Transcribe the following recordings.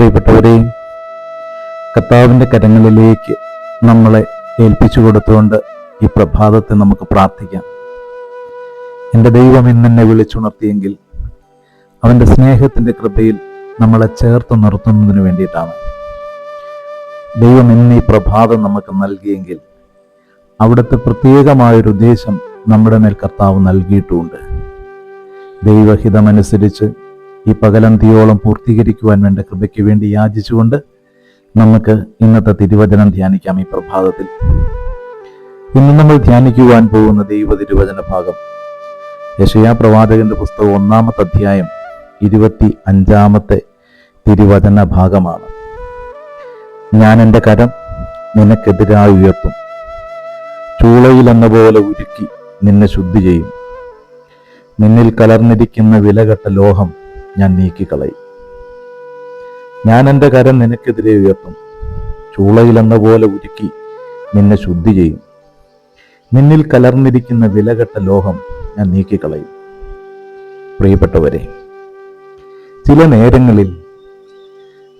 പ്രിയപ്പെട്ടവരെ കർത്താവിന്റെ കരങ്ങളിലേക്ക് നമ്മളെ ഏൽപ്പിച്ചു കൊടുത്തുകൊണ്ട് ഈ പ്രഭാതത്തെ നമുക്ക് പ്രാർത്ഥിക്കാം. എന്റെ ദൈവം ഇന്നെന്നെ വിളിച്ചുണർത്തിയെങ്കിൽ അവന്റെ സ്നേഹത്തിന്റെ കൃപയിൽ നമ്മളെ ചേർത്ത് നിർത്തുന്നതിന് വേണ്ടിയിട്ടാണ്. ദൈവം ഇന്ന് ഈ പ്രഭാതം നമുക്ക് നൽകിയെങ്കിൽ അവിടുത്തെ പ്രത്യേകമായൊരു ഉദ്ദേശം നമ്മുടെ മേൽ കർത്താവ് നൽകിയിട്ടുമുണ്ട്. ദൈവഹിതമനുസരിച്ച് ഈ പകലന്തിയോളം പൂർത്തീകരിക്കുവാൻ വേണ്ട കൃപയ്ക്ക് വേണ്ടി യാചിച്ചുകൊണ്ട് നമുക്ക് ഇന്നത്തെ തിരുവചനം ധ്യാനിക്കാം ഈ പ്രഭാതത്തിൽ. ഇന്ന് നമ്മൾ ധ്യാനിക്കുവാൻ പോകുന്ന ദൈവ തിരുവചന ഭാഗം. യശയാ പ്രവാചകന്റെ പുസ്തകം ഒന്നാമത്തെ അധ്യായം ഇരുപത്തി അഞ്ചാമത്തെ തിരുവചന ഭാഗമാണ്. ഞാൻ എന്റെ കരം നിനക്കെതിരായി ഉയർത്തും. ചൂളയിൽ എന്ന പോലെ ഉരുക്കി നിന്നെ ശുദ്ധി ചെയ്യും. നിന്നിൽ കലർന്നിരിക്കുന്ന വിലകെട്ട ലോഹം ഞാൻ നീക്കിക്കളയും. ഞാൻ എന്റെ കരം നിനക്കെതിരെ ഉയർത്തും. ചൂളയിലെന്ന പോലെ ഉരുക്കി നിന്നെ ശുദ്ധി ചെയ്യും. നിന്നിൽ കലർന്നിരിക്കുന്ന വിലകെട്ട ലോഹം ഞാൻ നീക്കിക്കളയും. പ്രിയപ്പെട്ടവരെ ചില നേരങ്ങളിൽ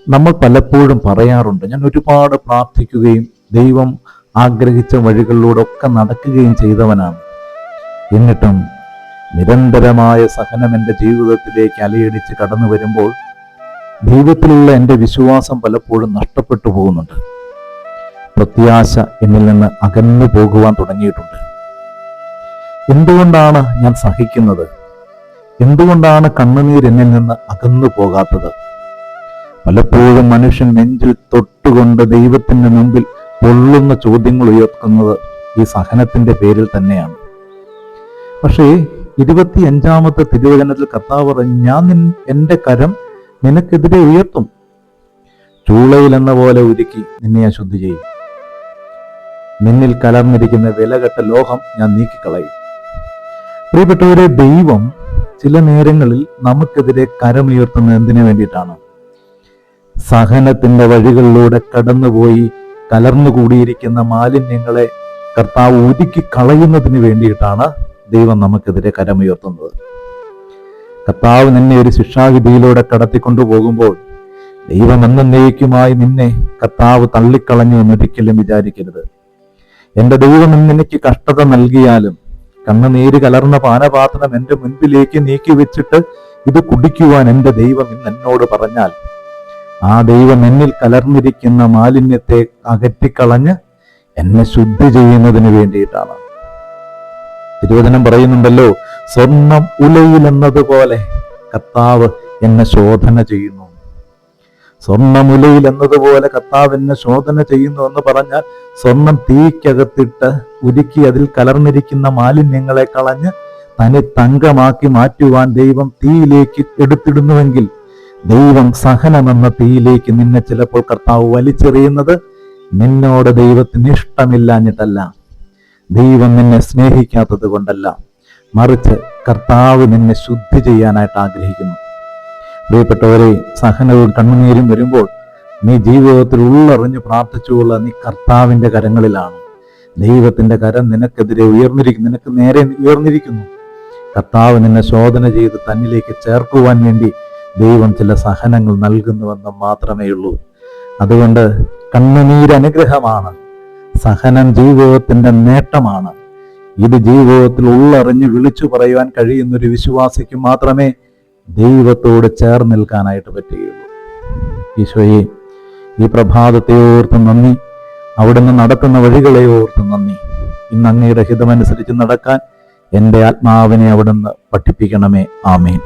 നമ്മൾ പലപ്പോഴും പറയാറുണ്ട് ഞാൻ ഒരുപാട് പ്രാർത്ഥിക്കുകയും ദൈവം ആഗ്രഹിച്ച വഴികളിലൂടെ ഒക്കെ നടക്കുകയും ചെയ്തവനാണ്. എന്നിട്ടും നിരന്തരമായ സഹനം എന്റെ ജീവിതത്തിലേക്ക് അലയടിച്ച് കടന്നു വരുമ്പോൾ ദൈവത്തിലുള്ള എന്റെ വിശ്വാസം പലപ്പോഴും നഷ്ടപ്പെട്ടു പോകുന്നുണ്ട്. പ്രത്യാശ എന്നിൽ നിന്ന് അകന്നു പോകുവാൻ തുടങ്ങിയിട്ടുണ്ട്. എന്തുകൊണ്ടാണ് ഞാൻ സഹിക്കുന്നത്? എന്തുകൊണ്ടാണ് കണ്ണുനീർ എന്നിൽ നിന്ന് അകന്നു പോകാത്തത്? പലപ്പോഴും മനുഷ്യൻ നെഞ്ചിൽ തൊട്ടുകൊണ്ട് ദൈവത്തിന്റെ മുമ്പിൽ പൊള്ളുന്ന ചോദ്യങ്ങൾ ഉയർത്തുന്നത് ഈ സഹനത്തിന്റെ പേരിൽ തന്നെയാണ്. പക്ഷേ ഇരുപത്തി അഞ്ചാമത്തെ തിരുവചനത്തിൽ കർത്താവ് പറഞ്ഞു ഞാൻ നിൻ എന്റെ കരം നിനക്കെതിരെ ഉയർത്തും. ചൂളയിൽ എന്ന പോലെ ഉരുക്കി നിന്നെ ഞാൻ ശുദ്ധി ചെയ്യും. നിന്നിൽ കലർന്നിരിക്കുന്ന വിലകെട്ട ലോഹം ഞാൻ നീക്കിക്കളയും. പ്രിയപ്പെട്ടവരെ ദൈവം ചില നേരങ്ങളിൽ നമുക്കെതിരെ കരമുയർത്തുന്നത് എന്തിനു വേണ്ടിയിട്ടാണ്? സഹനത്തിന്റെ വഴികളിലൂടെ കടന്നുപോയി കലർന്നുകൂടിയിരിക്കുന്ന മാലിന്യങ്ങളെ കർത്താവ് ഒതുക്കി കളയുന്നതിന് വേണ്ടിയിട്ടാണ് ദൈവം നമുക്കെതിരെ കരമുയർത്തുന്നത്. കർത്താവ് നിന്നെ ഒരു ശിക്ഷാവിധിയിലൂടെ കടത്തിക്കൊണ്ടുപോകുമ്പോൾ പോകുമ്പോൾ ദൈവം എന്നേക്കുമായി നിന്നെ കർത്താവ് തള്ളിക്കളഞ്ഞു എന്നൊരിക്കലും വിചാരിക്കരുത്. എന്റെ ദൈവം ഇന്ന് എനിക്ക് കഷ്ടത നൽകിയാലും കണ്ണുനീര് കലർന്ന പാനപാത്രം എന്റെ മുൻപിലേക്ക് നീക്കി വെച്ചിട്ട് ഇത് കുടിക്കുവാൻ എന്റെ ദൈവം ഇന്ന് എന്നോട് പറഞ്ഞാൽ ആ ദൈവം എന്നിൽ കലർന്നിരിക്കുന്ന മാലിന്യത്തെ അകറ്റിക്കളഞ്ഞ് എന്നെ ശുദ്ധി ചെയ്യുന്നതിന് വേണ്ടിയിട്ടാണ്. തിരുവചനം പറയുന്നുണ്ടല്ലോ സ്വർണം ഉലയിലെന്നതുപോലെ കർത്താവ് എന്നെ ശോധന ചെയ്യുന്നു. സ്വർണമുലയിൽ എന്നതുപോലെ കർത്താവ് എന്നെ ശോധന ചെയ്യുന്നു എന്ന് പറഞ്ഞാൽ സ്വർണം തീക്കകത്തിട്ട് ഉരുക്കി അതിൽ കലർന്നിരിക്കുന്ന മാലിന്യങ്ങളെ കളഞ്ഞ് തനി തങ്കമാക്കി മാറ്റുവാൻ ദൈവം തീയിലേക്ക് എടുത്തിടുന്നുവെങ്കിൽ ദൈവം സഹനമെന്ന തീയിലേക്ക് നിന്നെ ചിലപ്പോൾ കർത്താവ് വലിച്ചെറിയുന്നത് നിന്നോട് ദൈവത്തിന് ഇഷ്ടമില്ലാഞ്ഞിട്ടല്ല. ദൈവം നിന്നെ സ്നേഹിക്കാത്തത് കൊണ്ടല്ല. മറിച്ച് കർത്താവ് നിന്നെ ശുദ്ധി ചെയ്യാനായിട്ട് ആഗ്രഹിക്കുന്നു. പ്രിയപ്പെട്ടവരെ സഹനവും കണ്ണുനീരും വരുമ്പോൾ നീ ജീവിതത്തിൽ ഉള്ളറിഞ്ഞ് പ്രാർത്ഥിച്ചുകൊള്ള നീ കർത്താവിന്റെ കരങ്ങളിലാണ്. ദൈവത്തിന്റെ കരം നിനക്കെതിരെ ഉയർന്നിരിക്കുന്നു. നിനക്ക് നേരെ ഉയർന്നിരിക്കുന്നു. കർത്താവ് നിന്നെ ശോധന ചെയ്ത് തന്നിലേക്ക് ചേർക്കുവാൻ വേണ്ടി ദൈവം ചില സഹനങ്ങൾ നൽകുന്നുവെന്ന് മാത്രമേ ഉള്ളൂ അതുകൊണ്ട് കണ്ണുനീര് അനുഗ്രഹമാണ് സഹനം ജീവിതത്തിന്റെ നേട്ടമാണ്. ഇത് ജീവിതത്തിൽ ഉള്ളറിഞ്ഞ് വിളിച്ചു പറയുവാൻ കഴിയുന്ന ഒരു വിശ്വാസിക്ക് മാത്രമേ ദൈവത്തോട് ചേർന്ന് നിൽക്കാനായിട്ട് പറ്റുകയുള്ളൂ. ഈശോയെ ഈ പ്രഭാതത്തെ ഓർത്ത് നന്ദി. അവിടുന്ന് നടക്കുന്ന വഴികളെ ഓർത്ത് നന്ദി. ഇന്ന് അങ്ങയുടെ ഹിതമനുസരിച്ച് നടക്കാൻ എന്റെ ആത്മാവിനെ അവിടുന്ന് പഠിപ്പിക്കണമേ. ആമേൻ.